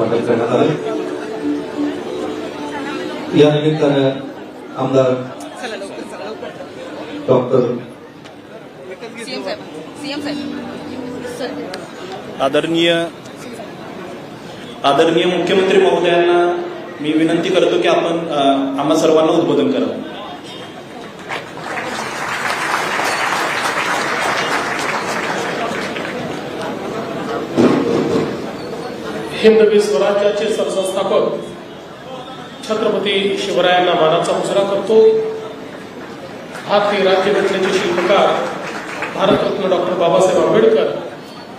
वाटप करण्यात आले या निमित्तानं आमदार डॉक्टर सीएम साहेब सीएम साहेब. सर. आदरणीय आदरणीय मुख्यमंत्री महोदयांना मी विनंती करतो की आपण आम्हा सर्वांना उद्बोधन करावं. हिंदवी स्वराज्याचे सरसंस्थापक छत्रपती शिवरायांना मानाचा मुजरा करतो. भारतीय राज्यघटनेचे शिल्पकार भारतरत्न डॉक्टर बाबासाहेब आंबेडकर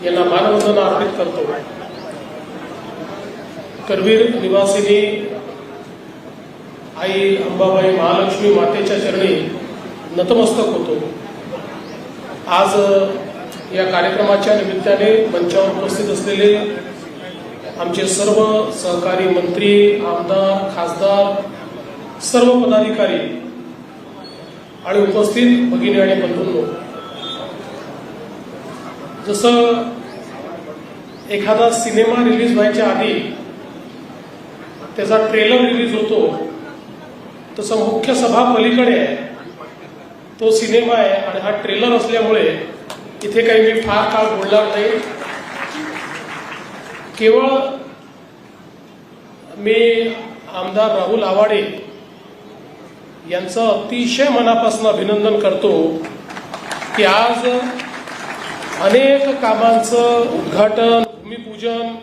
यांना मानवंदना अर्पित करतो. करवीर निवासिनी आई अंबाबाई महालक्ष्मी मातेच्या चरणी नतमस्तक होतो. आज या कार्यक्रमाच्या निमित्ताने मंचावर उपस्थित असलेले आमचे सर्व सहकारी मंत्री आमदार खासदार सर्व पदाधिकारी आणि उपस्थित भगिनी आणि बंधूंनो जसं एखादा सिनेमा रिलीज व्हायच्या आधी त्याचा ट्रेलर रिलीज होतो तसं मुख्य सभा पलीकडे आहे. तो सिनेमा आहे आणि हा ट्रेलर असल्यामुळे इथे काही मी फार काळ बोलणार नाही. केवळ मी आमदार राहुल आवाडे यांचं अतिशय मनापासून अभिनंदन करतो की आज अनेक कामांचं उद्घाटन भूमिपूजन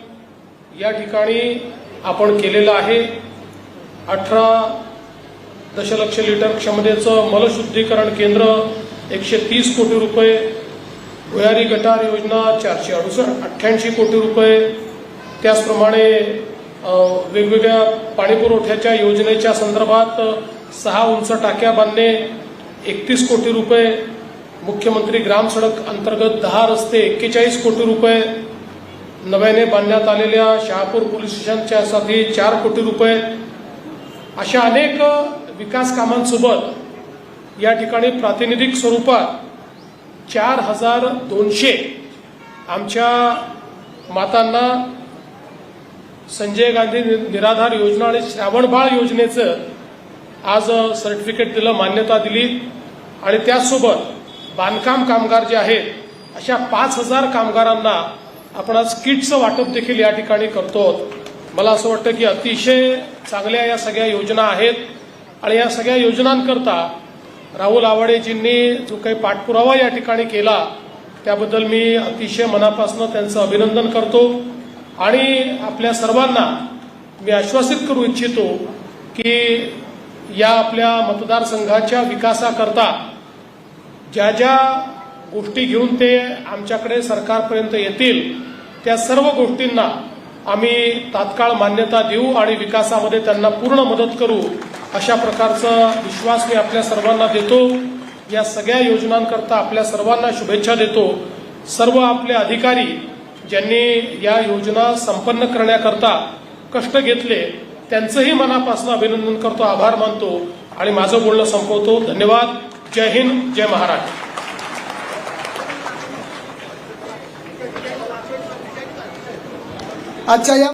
या ठिकाणी आपण केलेलं आहे. अठरा दशलक्ष लिटर क्षमतेचं मलशुद्धीकरण केंद्र एकशे तीस कोटी रुपये भुयारी गटार योजना चारशे अडुसष्ट अठ्ठ्याऐंशी कोटी रुपये त्याचप्रमाणे वेगवेगळ्या पाणीपुरवठ्याच्या योजनेच्या संदर्भात सहा उंच टाक्या बांधणे एकतीस कोटी रुपये मुख्यमंत्री ग्राम सडक अंतर्गत दहा रस्ते एक्केचाळीस कोटी रुपये नव्याने बांधण्यात आलेल्या शहापूर पोलीस स्टेशनच्या साठी चार कोटी रुपये अशा अनेक विकास कामांसोबत या ठिकाणी प्रातिनिधिक स्वरूपात चार हजार दोनशे आमच्या मातांना संजय गांधी निराधार योजना आणि श्रावणबाळ योजनेचं आज सर्टिफिकेट दिलं मान्यता दिली. आणि त्याचसोबत बांधकाम कामगार जे आहेत अशा पाच हजार कामगारांना आपण आज किटचं वाटप देखील या ठिकाणी करतो मला असं वाटतं की अतिशय चांगल्या या सगळ्या योजना आहेत. आणि या सगळ्या योजनांकरता राहुल आवाडेजींनी जो काही पाठपुरावा या ठिकाणी केला त्याबद्दल मी अतिशय मनापासून त्यांचं अभिनंदन करतो. आणि आपल्या सर्वांना मी आश्वासित करू इच्छितो की या आपल्या मतदारसंघाच्या विकासाकरता ज्या ज्या गोष्टी घेऊन ते आमच्याकडे सरकारपर्यंत येतील त्या सर्व गोष्टींना आम्ही तात्काळ मान्यता देऊ आणि विकासामध्ये त्यांना पूर्ण मदत करू अशा प्रकारचा विश्वास मी आपल्या सर्वांना देतो. या सगळ्या योजनांकरता आपल्या सर्वांना शुभेच्छा देतो. सर्व आपले अधिकारी ज्यांनी या योजना संपन्न करण्याकरता कष्ट घेतले त्यांचंही मनापासून अभिनंदन करतो आभार मानतो आणि माझं बोलणं संपवतो. धन्यवाद. जय हिंद जय महाराष्ट्र. आजच्या या